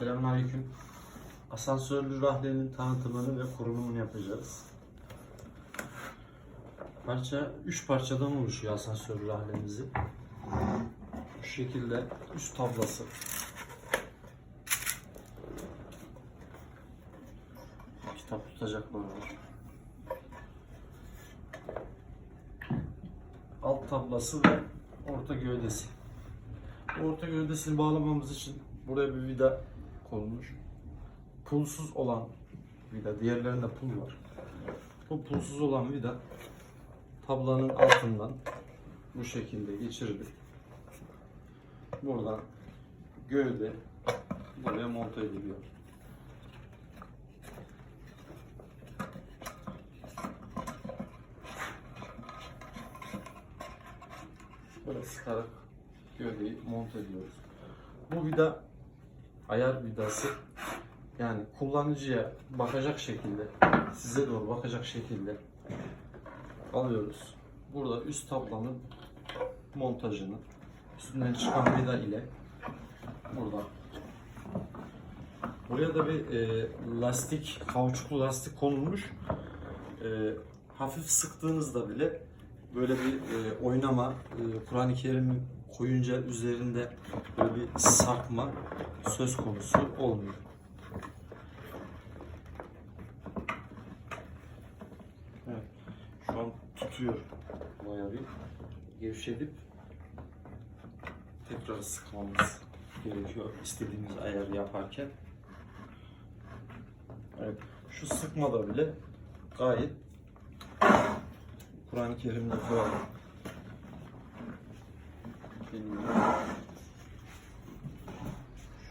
Selamünaleyküm. Asansörlü rahlenin tanıtımını ve kurulumunu yapacağız. Parça 3 parçadan oluşuyor asansörlü rahlemizi. Bu şekilde üst tablası. Kitap tutacakları var. Alt tablası ve orta gövdesi. Orta gövdesini bağlamamız için buraya bir vida konmuş. Pulsuz olan vida, diğerlerinde pul var. Bu pulsuz olan vida tablanın altından bu şekilde geçirilip buradan gövde buraya monte ediliyor. Böyle sıkarak gövdeyi monte ediyoruz. Bu vida ayar vidası yani kullanıcıya bakacak şekilde size doğru bakacak şekilde alıyoruz. Burada üst tablanın montajını üstünden çıkan vida ile burada Buraya da bir e, lastik, kauçuklu lastik konulmuş. E, hafif sıktığınızda bile böyle bir e, oynama, e, Kur'an-ı Kerim'i koyunca üzerinde böyle bir sarkma söz konusu olmuyor. Evet, şu an tutuyor bayağı bir gevşedip tekrar sıkmamız gerekiyor istediğimiz ayarı yaparken. Evet, şu sıkmada bile gayet Kur'an-ı Kerim'de böyle Bilmiyorum.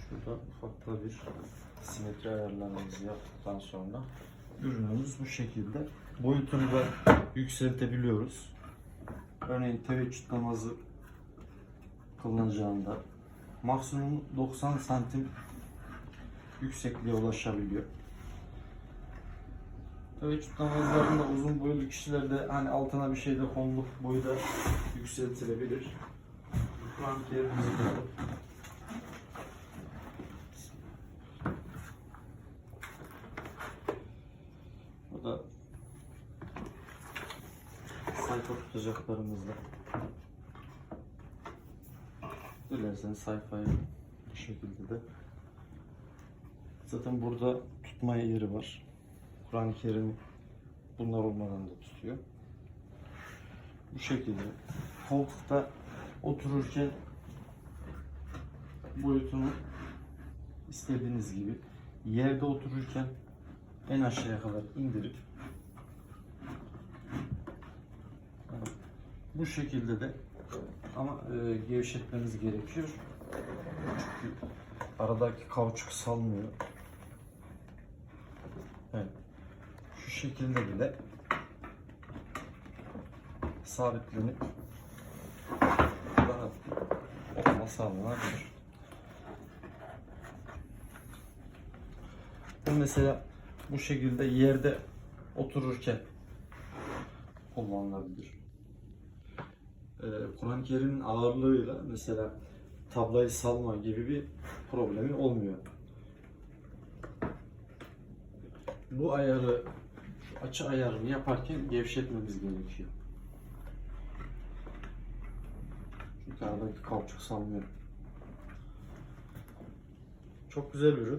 Şurada ufak da bir simetri ayarlarımızı yaptıktan sonra ürünümüz bu şekilde. Boyutunu da yükseltebiliyoruz. Örneğin teveccüh namazı kılınacağında maksimum 90 santim yüksekliğe ulaşabiliyor. Teveccüh namazlarında uzun boylu kişilerde hani altına bir şey de konulup boyu da yükseltilebilir. Kur'an-ı Kerim'imizi koyalım. Burada sayfa tutacaklarımızla dilerseniz sayfayı bu şekilde de zaten burada tutma yeri var. Kur'an-ı Kerim bunlar olmadan da tutuyor. Bu şekilde koltukta otururken boyutunu istediğiniz gibi yerde otururken en aşağıya kadar indirip bu şekilde de ama e, gevşetmemiz gerekiyor. Çünkü aradaki kauçuk salmıyor. Evet. Şu şekilde bile sabitlenip rahat okuma sağlanabilir. Bu mesela bu şekilde yerde otururken kullanılabilir. Ee, Kur'an-ı Kerim'in ağırlığıyla mesela tablayı salma gibi bir problemi olmuyor. Bu ayarı, açı ayarını yaparken gevşetmemiz gerekiyor. Çünkü aradaki kauçuk salmıyor. Çok güzel ürün.